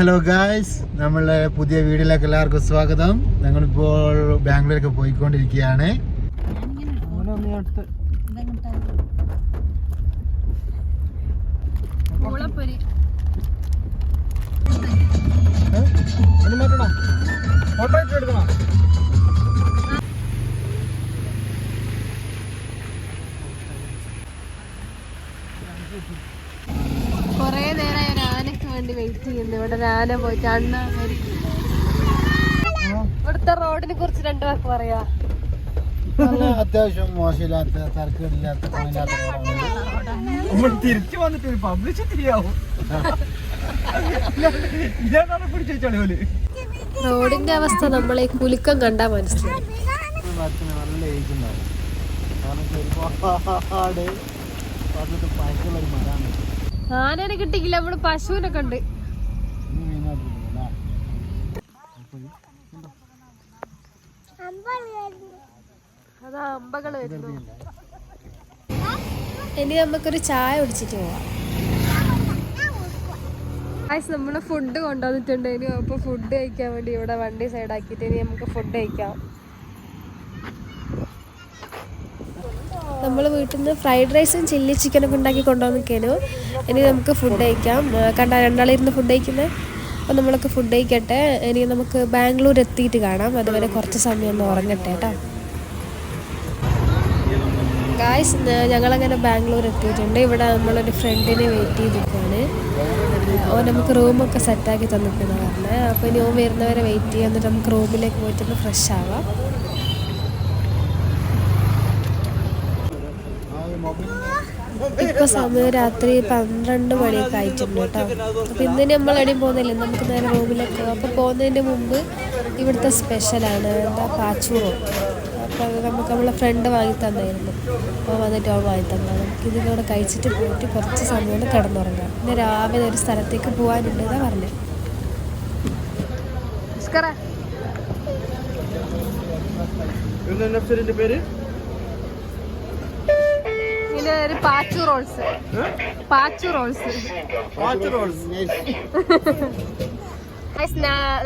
Hello guys നമ്മളെ പുതിയ വീഡിയോയിലേക്ക് എല്ലാവർക്കും സ്വാഗതം. ഞങ്ങളിപ്പോൾ ബാംഗ്ലൂരൊക്കെ പോയിക്കൊണ്ടിരിക്കുകയാണ്. ഓട്ടോ കൊറേ നേരമായി ഒരു ആനക്ക് വേണ്ടി വെയിറ്റ് ചെയ്യുന്നു ഇവിടെ പോയിട്ട് അണ്ണ ഇവിടുത്തെ റോഡിനെ കുറിച്ച് രണ്ടു വാക്ക് പറയാ. നല്ല അത്യാവശ്യം മോശമില്ലാത്ത തർക്കമില്ലാത്ത തിരിച്ചു വന്നിട്ട് പിടിച്ചു റോഡിന്റെ അവസ്ഥ നമ്മളെ കുലുക്കം കണ്ടാ മനസ്സിലായി ആനേനെ നല്ല ഒരുപാട് കിട്ടിക്കില്ല നമ്മൾ പശുവിനൊക്കെ ഉണ്ട് അതാ വരുന്നു. ഇനി നമുക്കൊരു ചായ കുടിച്ചിട്ട് പോവാം. നമ്മൾ ഫുഡ് കൊണ്ടുവന്നിട്ടുണ്ട്. ഇനി അപ്പൊ ഫുഡ് കഴിക്കാൻ വേണ്ടി ഇവിടെ വണ്ടി സൈഡ് സൈഡാക്കിയിട്ട് ഇനി നമുക്ക് ഫുഡ് കഴിക്കാം. നമ്മൾ വീട്ടിൽ നിന്ന് ഫ്രൈഡ് റൈസും ചില്ലി ചിക്കനും ചിക്കനൊക്കെ ഉണ്ടാക്കി കൊണ്ടുവന്നിരിക്കുന്നു ഇനി നമുക്ക് ഫുഡ് കഴിക്കാം. കണ്ട രണ്ടാളിരുന്ന് ഫുഡ് കഴിക്കുന്നത് അപ്പോൾ നമ്മളൊക്കെ ഫുഡ് കഴിക്കട്ടെ. ഇനി നമുക്ക് ബാംഗ്ലൂർ എത്തിയിട്ട് കാണാം. അതുവരെ കുറച്ച് സമയം ഒന്ന് ഉറങ്ങട്ടെ കേട്ടോ. ഗായ്സ് ഞങ്ങളങ്ങനെ ബാംഗ്ലൂർ എത്തിയിട്ടുണ്ട്. ഇവിടെ നമ്മളൊരു ഫ്രണ്ടിനെ വെയിറ്റ് ചെയ്തിരിക്കുകയാണ് ഓ നമുക്ക് റൂമൊക്കെ സെറ്റാക്കി തന്നിട്ടുണ്ട് പറഞ്ഞത് അപ്പോൾ ഇനി ഓൻ വരുന്നവരെ വെയിറ്റ് ചെയ്യാൻ നമുക്ക് റൂമിലേക്ക് പോയിട്ടൊന്ന് ഫ്രഷ് ആവാം. ഇപ്പൊ സമയം രാത്രി പന്ത്രണ്ട് മണിയൊക്കെ ആയിട്ടുണ്ട് കേട്ടോ. അപ്പൊ ഇന്ന് നമ്മൾ എവിടെയും പോകുന്നില്ല. നമുക്ക് നേരെ റൂമിലേക്ക് പോകാം. അപ്പൊ പോകുന്നതിന്റെ മുമ്പ് ഇവിടുത്തെ സ്പെഷ്യലാണ് എന്താ പാച്ചൂറോ അപ്പൊ അത് നമുക്ക് നമ്മളെ ഫ്രണ്ട് വാങ്ങി തന്നായിരുന്നു. അപ്പോൾ വന്നിട്ട് അവൾ വാങ്ങി തന്നാണ് നമുക്ക് ഇതിലൂടെ കഴിച്ചിട്ട് പോയിട്ട് കുറച്ച് സമയം കൊണ്ട് കിടന്നുറങ്ങാം. പിന്നെ രാവിലെ ഒരു സ്ഥലത്തേക്ക് പോകാനുണ്ട് എന്നാ പറഞ്ഞത് പേര്? പിന്നെ rolls. Pachu rolls. Pachu rolls.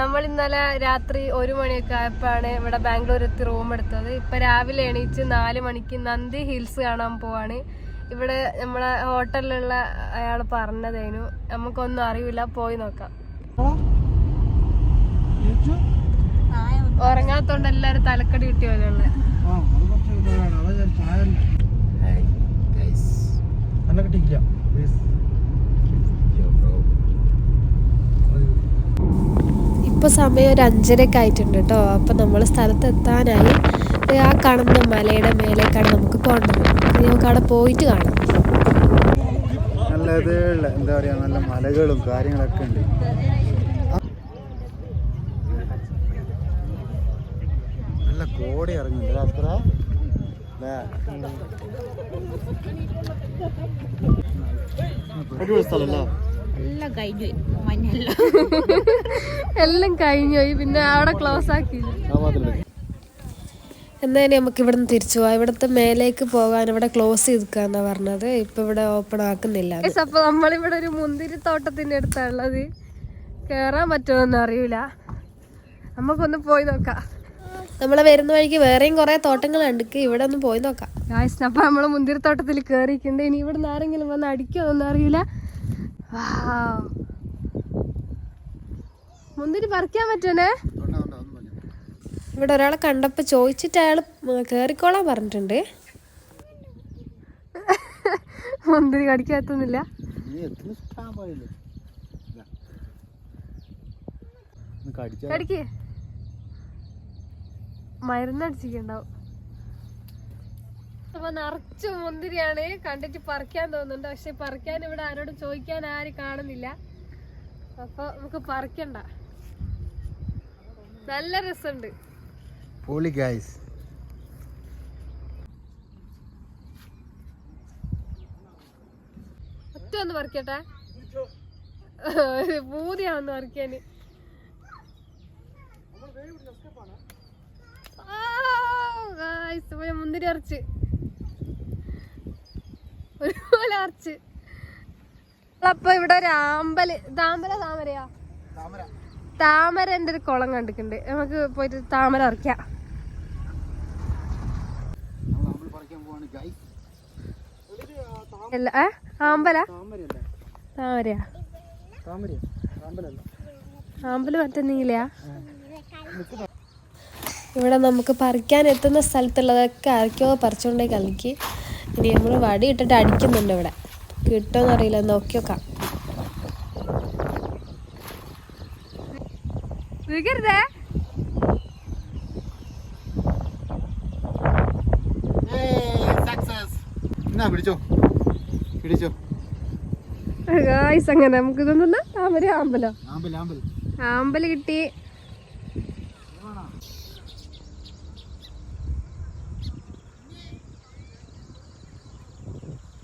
നമ്മൾ ഇന്നലെ രാത്രി ഒരു മണിയൊക്കെ ആയപ്പോഴാണ് ഇവിടെ ബാംഗ്ലൂർ എത്തി റൂം എടുത്തത്. ഇപ്പൊ രാവിലെ എണീച്ച് നാല് മണിക്ക് നന്ദി ഹിൽസ് കാണാൻ പോവാണ്. ഇവിടെ നമ്മളെ ഹോട്ടലിലുള്ള അയാൾ പറഞ്ഞതേനു നമുക്കൊന്നും അറിയില്ല പോയി നോക്കാം. ഉറങ്ങാത്തോണ്ട് എല്ലാരും തലക്കടി കിട്ടിയ പോലെയുള്ള നല്ല കിട്ടിയില്ല ഇപ്പൊ സമയം ഒരു അഞ്ചരക്ക് ആയിട്ടുണ്ട് കേട്ടോ അപ്പൊ നമ്മൾ സ്ഥലത്ത് എത്താനായി. ആ കാണുന്ന മലയുടെ മേലേക്കാണ് നമുക്ക് പോകേണ്ടത് നമുക്ക് അവിടെ പോയിട്ട് കാണാം. എന്താ പറയാ നല്ല മലകളും കാര്യങ്ങളൊക്കെ ഉണ്ട്. നല്ല കോടി ഇറങ്ങുന്നുണ്ട് അടിപൊളി എല്ലാം കഴിഞ്ഞു പോയി. പിന്നെ അവിടെ ക്ലോസ് ആക്കി എന്നാലും നമുക്ക് ഇവിടെ നിന്ന് തിരിച്ചു പോവാം. ഇവിടുത്തെ മേലേക്ക് പോകാൻ ഇവിടെ ക്ലോസ് ചെയ്തിക്കാന്നാ പറഞ്ഞത്. ഇപ്പൊ ഇവിടെ ഓപ്പൺ ആക്കുന്നില്ല അപ്പൊ നമ്മളിവിടെ ഒരു മുന്തിരി തോട്ടത്തിന്റെ അടുത്താണുള്ളത്. കേറാൻ പറ്റുമോന്ന് അറിയില്ല നമുക്കൊന്ന് പോയി നോക്കാം. നമ്മളെ വരുന്ന വഴിക്ക് വേറെയും കുറെ തോട്ടങ്ങൾ ഉണ്ട് ഇവിടെ ഒന്ന് പോയി നോക്കാം. ഗായ്സ് അപ്പൊ നമ്മൾ മുന്തിരിത്തോട്ടത്തിൽ കേറിയിട്ടുണ്ട് ഇനി ഇവിടെ നിന്ന് ആരെങ്കിലും വന്ന് അടിക്കുമോന്നും അറിയില്ല Wow. മുന്തിരി പറിക്കാൻ പറ്റണേ ഒന്നും ഇവിടെ ഒരാളെ കണ്ടപ്പോ ചോദിച്ചിട്ട് അയാൾ കേറിക്കോളാൻ പറഞ്ഞിട്ടുണ്ട്. മുന്തിരി കടിക്കാത്തൊന്നുമില്ല. ഒന്ന് കടിക്ക്. മരുന്നടിച്ചിട്ടുണ്ടാവും അപ്പൊ നിറച്ചു മുന്തിരിയാണ് കണ്ടിട്ട് പറിക്കാൻ തോന്നുന്നുണ്ട്. പക്ഷെ പറിക്കാൻ ഇവിടെ ആരോടും ചോദിക്കാൻ ആരും കാണുന്നില്ല. അപ്പൊ നമുക്ക് പറിക്കണ്ട. നല്ല രസമുണ്ട്. പോളി ഗൈസ്. ഒറ്റ ഒന്ന് പറിക്കട്ടെ? പൂതിയാവുന്നു പറിക്കാന് മുന്തിരി അരച്ച്. ഒരുപോലെ അരച്ച്. അപ്പൊ ഇവിടെ ഒരു ആമ്പൽ താമര താമരയാ? താമരയാ താമരന്റെ ഒരു കുളം കണ്ടിട്ടുണ്ട്. നമുക്ക് പോയിട്ട് താമര അറക്കാം അല്ല ആമ്പല? താമരയാ. ആമ്പൽ ഇവിടെ നമുക്ക് പറിക്കാൻ എത്തുന്ന സ്ഥലത്തുള്ളതൊക്കെ ആർക്കോ പറിച്ചുകൊണ്ടേ കളിക്ക് ഇനി നമ്മൾ വടി ഇട്ടിട്ട് അടിക്കുന്നുണ്ട് ഇവിടെ. കിട്ടുമെന്ന് അറിയില്ല. നോക്കി നോക്കാം. വികരുതേ പിടിച്ചോ? പിടിച്ചോ? അങ്ങനെ നമുക്ക് ഇതൊന്നും ആമ്പലോ. ആമ്പൽ ആമ്പൽ ആമ്പൽ കിട്ടി.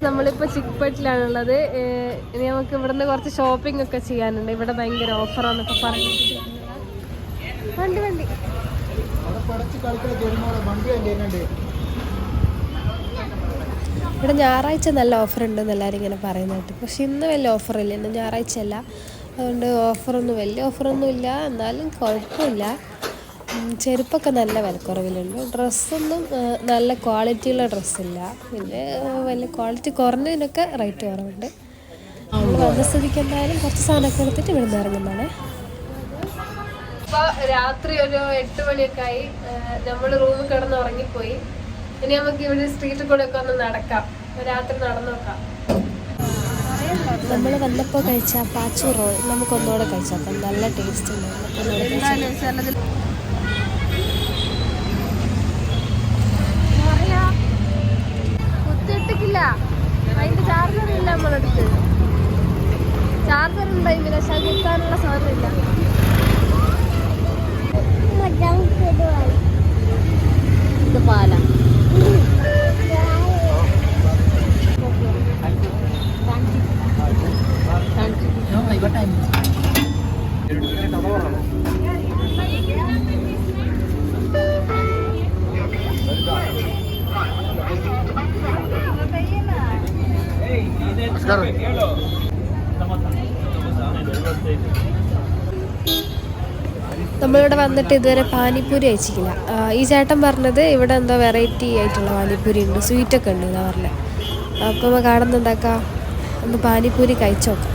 നമ്മളിപ്പോ ചിക്പേട്ടിലാണുള്ളത്. ഏഹ് ഇനി നമുക്ക് ഇവിടുന്ന് കുറച്ച് ഷോപ്പിംഗ് ഒക്കെ ചെയ്യാനുണ്ട്. ഇവിടെ ഭയങ്കര ഓഫറാന്നൊക്കെ പറഞ്ഞിട്ട് വണ്ടി വണ്ടി. ഇവിടെ ഞായറാഴ്ച നല്ല ഓഫർ ഉണ്ടെന്ന് എല്ലാവരും ഇങ്ങനെ പറയുന്നുണ്ട് പക്ഷെ ഇന്ന് വലിയ ഓഫറില്ല ഇന്ന് ഞായറാഴ്ച അല്ല അതുകൊണ്ട് ഓഫറൊന്നും വലിയ ഓഫറൊന്നും ഇല്ല. എന്നാലും കുഴപ്പമില്ല. ചെരുപ്പൊക്കെ നല്ല വിലക്കുറവിലുണ്ട്. ഡ്രസ്സൊന്നും നല്ല ക്വാളിറ്റിയുള്ള ഡ്രസ്സില്ല. പിന്നെ വലിയ ക്വാളിറ്റി കുറഞ്ഞതിനൊക്കെ റേറ്റ് കുറവുണ്ട്. നമ്മൾ വന്ന സ്ഥിതിക്ക് എന്തായാലും കുറച്ച് സാധനമൊക്കെ എടുത്തിട്ട് ഇവിടുന്ന് ഇറങ്ങുന്നതാണ്. ഇപ്പോൾ രാത്രി ഒരു എട്ട് മണിയൊക്കെ ആയി നമ്മൾ റൂമിൽ കിടന്ന് ഉറങ്ങിപ്പോയി. ഇനി നമുക്ക് ഇവിടെ സ്ട്രീറ്റിൽ കൂടെ ഒക്കെ ഒന്ന് നടക്കാം. രാത്രി നടന്നു നോക്കാം. നമ്മൾ വന്നപ്പോൾ കഴിച്ച പാച്ചു റോൾ നമുക്ക് ഒന്നുകൂടെ കഴിച്ചാൽ നല്ല ടേസ്റ്റ് ഉണ്ട് കുത്തിയിട്ടില്ല അതിന്റെ ചാർജർ ഇല്ല നമ്മളെടുത്ത് ചാർജർ ഉണ്ടായി പക്ഷെ കുത്താനുള്ള സാധനം ഇല്ല ഇത് പാല നമസ്കാരം നമ്മളിവിടെ വന്നിട്ട് ഇതുവരെ പാനിപ്പൂരി അയച്ചിട്ടില്ല ഈ ചേട്ടൻ പറഞ്ഞത് ഇവിടെ എന്തോ വെറൈറ്റി ആയിട്ടുള്ള പാനിപ്പൂരി ഉണ്ട്. സ്വീറ്റൊക്കെ ഉണ്ട് എന്നാ പറഞ്ഞത് അപ്പം കാണുന്നുണ്ടാക്കാം. ഒന്ന് പാനിപ്പൂരി കഴിച്ചു നോക്കാം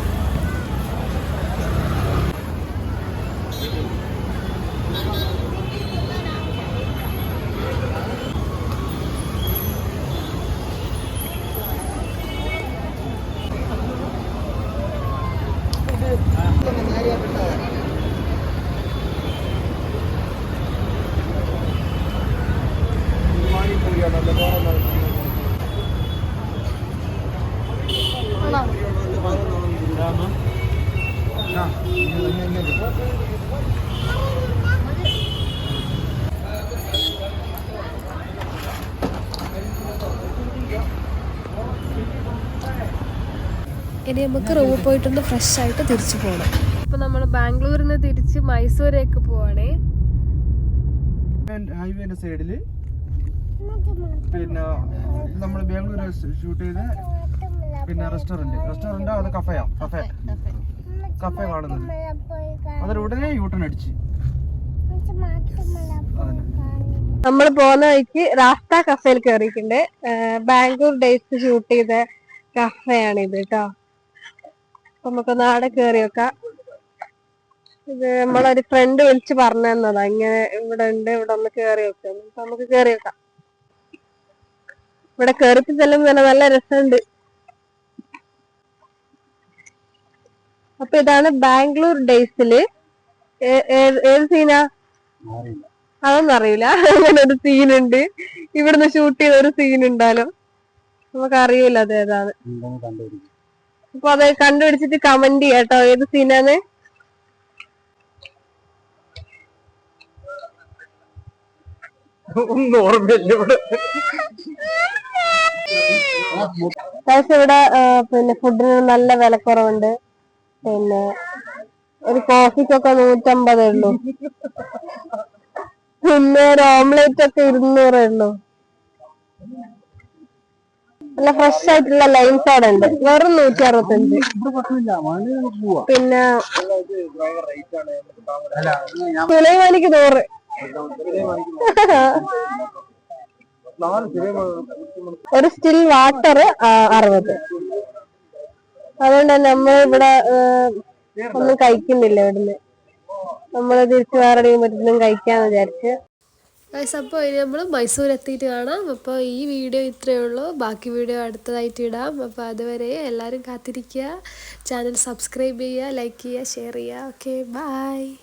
ആ, ഇങ്ങ- ഇങ്ങ- ഇങ്ങോട്ട്. ഇനി നമുക്ക് റൂമിൽ പോയിട്ടൊന്ന് ഫ്രഷ് ആയിട്ട് തിരിച്ചു പോകണം ഇപ്പൊ നമ്മൾ ബാംഗ്ലൂരിൽ നിന്ന് തിരിച്ച് മൈസൂരേക്ക് പോവാണേ. ഹൈവേന്റെ സൈഡിൽ പിന്നെ നമ്മൾ ബാംഗ്ലൂർ ഷൂട്ട് ചെയ്ത് പിന്നെ റെസ്റ്റോറന്റ് റെസ്റ്റോറന്റ് അത് കഫയാ കഫേ കഫേ കാണുന്നത്. അതൊരു ഉടനെ യൂട്ടൺ അടിച്ച്. നമ്മൾ പോകുന്ന വഴിക്ക് റാസ്ത കഫേയിൽ കയറിയിട്ടുണ്ട് ബാംഗ്ലൂർ ഡേയ്സ് ഷൂട്ട് ചെയ്ത കഫയാണ് ഇത് കേട്ടോ അപ്പൊ നമുക്കൊന്ന് ആടെ കയറി വെക്കാം ഇത് നമ്മളൊരു ഫ്രണ്ട് വിളിച്ച് പറഞ്ഞു തന്നതാ. ഇങ്ങനെ ഇവിടെ ഉണ്ട് ഇവിടെ ഒന്ന് കയറി വെക്കാം അപ്പൊ നമുക്ക് കേറി വെക്കാം ഇവിടെ കയറിപ്പോ ചെല്ലുമ്പോ തന്നെ നല്ല രസമുണ്ട്. അപ്പൊ ഇതാണ് ബാംഗ്ലൂർ ഡേയ്സിൽ. ഏത് സീനാ? അതൊന്നും അറിയില്ല. അങ്ങനെ ഒരു സീനുണ്ട്. ഇവിടുന്ന് ഷൂട്ട് ചെയ്ത ഒരു സീൻ ഉണ്ടാലോ നമുക്ക് അറിയില്ല അത് ഏതാണ് അപ്പൊ അത് കണ്ടുപിടിച്ചിട്ട് കമന്റ് ചെയ്യാട്ടോ ഏത് സീനാന്ന്? ഒന്നും ഓർമ്മയില്ല ഇവിടെ. ഇവിടെ പിന്നെ ഫുഡിന് നല്ല വിലക്കുറവുണ്ട്. പിന്നെ ഒരു കോഫിക്കൊക്കെ നൂറ്റമ്പതേ ഉള്ളൂ പിന്നെ ഒരു ഓംലേറ്റ് ഒക്കെ ഇരുന്നൂറേ ഉള്ളൂ നല്ല ഫ്രഷ് ആയിട്ടുള്ള ലൈം അവിടെ ഉണ്ട് വെറും നൂറ്റി അറുപത്തഞ്ച് പിന്നെ സുലൈമാനിക്ക് നൂറ്. ഒരു സ്റ്റിൽ വാട്ടർ അറുപത്. അതുകൊണ്ട് തന്നെ നമ്മൾ ഇവിടെ ഒന്നും കഴിക്കുന്നില്ല ഇവിടുന്ന്. നമ്മൾ തിരിച്ചു വേറെ മറ്റൊന്നും കഴിക്കാന്ന് വിചാരിച്ച്. അപ്പോൾ ഇനി നമ്മൾ മൈസൂർ എത്തിയിട്ട് കാണാം. അപ്പോൾ ഈ വീഡിയോ ഇത്രയേ ഉള്ളൂ. ബാക്കി വീഡിയോ അടുത്തതായിട്ട് ഇടാം. അപ്പോൾ അതുവരെ എല്ലാവരും കാത്തിരിക്കുക. ചാനൽ സബ്സ്ക്രൈബ് ചെയ്യുക ലൈക്ക് ചെയ്യുക ഷെയർ ചെയ്യുക. Okay bye